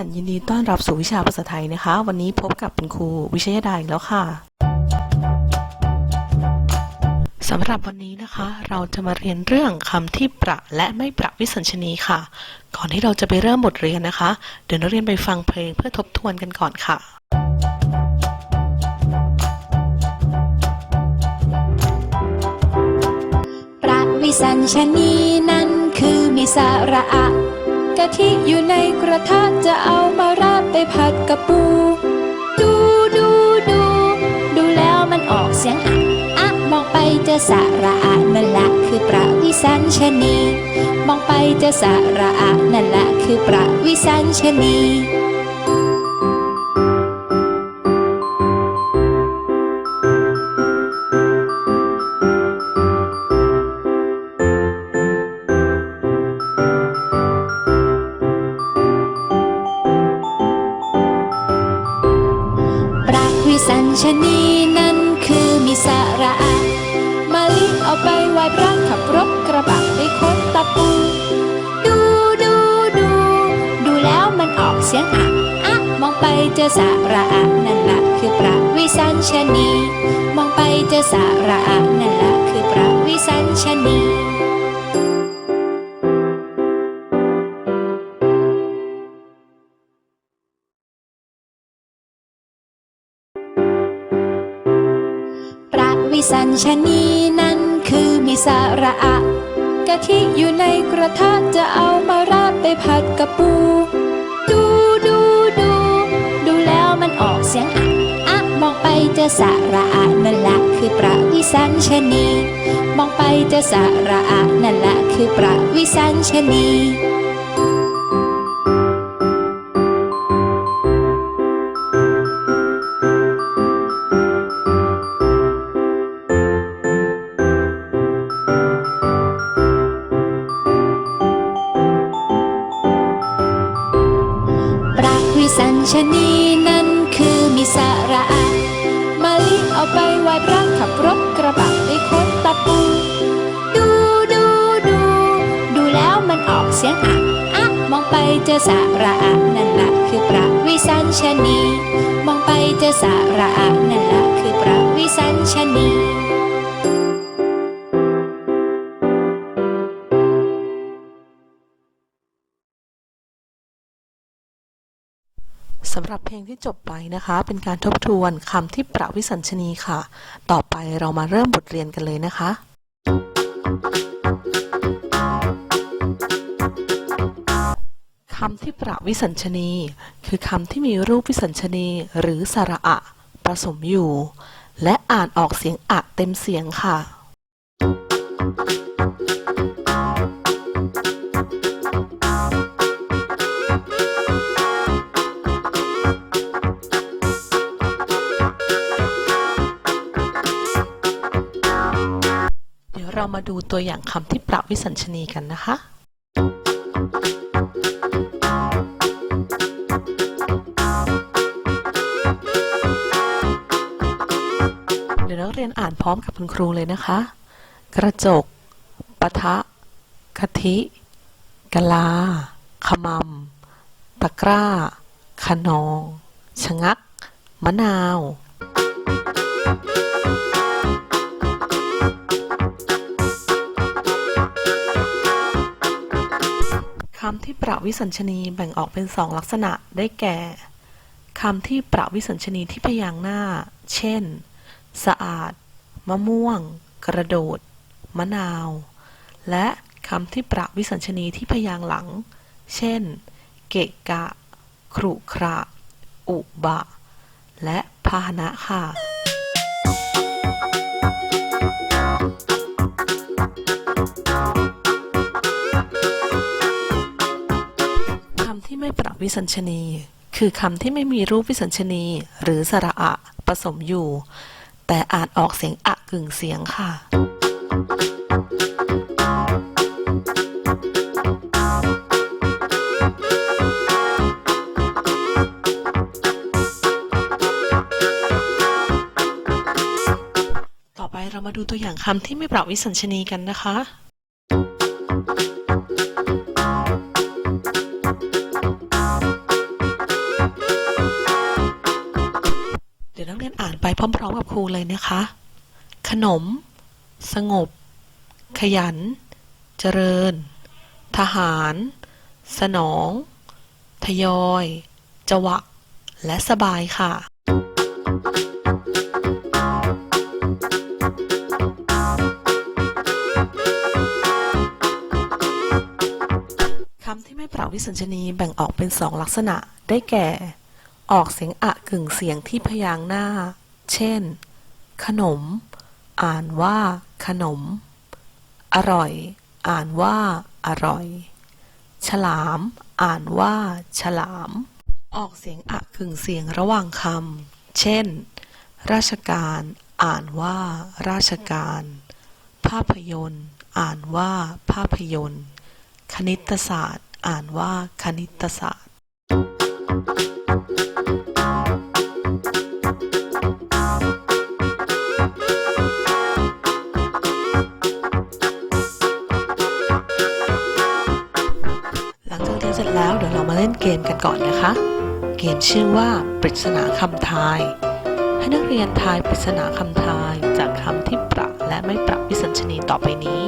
วัสดีค่ะนักเรียนยินดีต้อนรับสู่วิชาภาษาไทยนะคะ วันนี้พบกับคุณครูวิชยดาอีกแล้วค่ะสำหรับวันนี้นะคะ เราจะมาเรียนเรื่องคำที่ประและไม่ประวิสัญชนีค่ะ ก่อนที่เราจะไปเริ่มบทเรียนนะคะ เดี๋ยวนักเรียนไปฟังเพลงเพื่อทบทวนกันก่อนค่ะประวิสัญชนีนั้นคือมีสาระอะ กะทิอยู่ในกระทะจะเอามาราดไปผัดกับปู ดูดูดู ดูแล้วมันออกเสียงอะอะมองไปเจอสาระอะนั่นแหละคือประวิสัญชนี มองไปเจอสาระอะนั่นแหละคือประวิสัญชนี วิสัญชนีนั้นคือมีสาระอะมาลิเอาไปไหว้พระขับรถกระบะไปค้นตะปู ดูดูดู ดูแล้วมันออกเสียงอะอะมองไปเจอสาระอะนั่นแหละคือประวิสัญชนี มองไปเจอสาระอะนั่นแหละคือประวิสัญชนี วิสัญชนีนั้นคือมีสาระอะกะทิอยู่ในกระทะจะเอามาราดไปผัดกับปู ดูดูดู ดูแล้วมันออกเสียงอะอะมองไปเจอสาระอะนั่นแหละคือประวิสัญชนี มองไปเจอสาระอะนั่นแหละคือประวิสัญชนี จอสาระอะนั่นละคือประวิสัญชนี มองไปเจอสาระอะนั่นละคือประวิสัญชนีสำหรับเพลงที่จบไปนะคะ เป็นการทบทวนคำที่ประวิสัญชนีค่ะ ต่อไปเรามาเริ่มบทเรียนกันเลยนะคะ คำที่ประวิสัญชนี คือคำที่มีรูปวิสัญชนีหรือสระอะผสมอยู่ และอ่านออกเสียงอะเต็มเสียงค่ะ เดี๋ยวเรามาดูตัวอย่างคำที่ประวิสัญชนีกันนะคะ เรียนอ่านพร้อมกับคุณครูเลยนะคะ กระจก ปะทะ กะทิ กะลา ขมำ ตะกร้า ขนอง ชะงัก มะนาวคำที่ประวิสัญชนีแบ่งออกเป็นสองลักษณะได้แก่คำที่ประวิสัญชนีที่พยางค์หน้า เช่น สะอาด มะม่วง กระโดด มะนาว และคำที่ประวิสัญชนีที่พยางหลัง เช่น เกะกะ ขรุขระ อุบะ และพาหนะค่ะคำที่ไม่ประวิสัญชนี คือคำที่ไม่มีรูปวิสัญชนี หรือสระอะผสมอยู่ แต่อ่านออกเสียงอะกึ่งเสียงค่ะต่อไปเรามาดูตัวอย่างคำที่ไม่ประวิสัญชนีกันนะคะ ไปพร้อมๆกับครูเลยนะคะ ขนม สงบ ขยัน เจริญ ทหาร สนอง ทยอย จวัก และสบายค่ะคำที่ไม่ปราวิสัญชนีแบ่งออกเป็นสองลักษณะได้แก่ ออกเสียงอะกึ่งเสียงที่พยางค์หน้า เช่น ขนม อ่านว่า ขนม อร่อย อ่านว่า อร่อย ฉลาม อ่านว่า ฉลาม ออกเสียงอะกึ่งเสียงระหว่างคำ เช่น ราชการ อ่านว่า ราชการ ภาพยนตร์ อ่านว่า ภาพยนตร์ คณิตศาสตร์ อ่านว่า คณิตศาสตร์ แล้วเดี๋ยวเรามาเล่นเกมกันก่อนนะคะ เกมชื่อว่าปริศนาคำทาย ให้นักเรียนทายปริศนาคำทายจากคำที่ประและไม่ประวิสัญชนีต่อไปนี้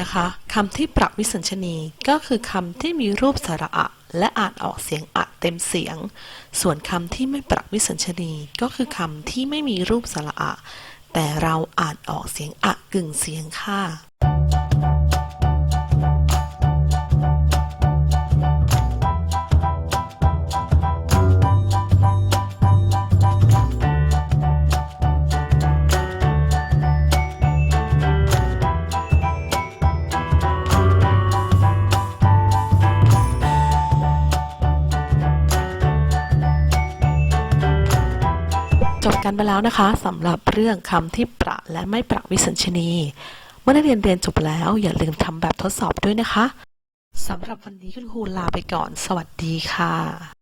นะคะคำที่ปรับวิสัญชนีก็คือคำที่มีรูปสระอะและอ่านออกเสียงอะเต็มเสียง ส่วนคำที่ไม่ปรับวิสัญชนีก็คือคำที่ไม่มีรูปสระอะแต่เราอ่านออกเสียงอะกึ่งเสียงค่ะ ไปแล้วนะคะสำหรับเรื่องคำที่ประและไม่ประวิสัญชนี เมื่อนักเรียนเรียนจบแล้ว อย่าลืมทำแบบทดสอบด้วยนะคะสำหรับวันนี้คุณครูลาไปก่อน สวัสดีค่ะ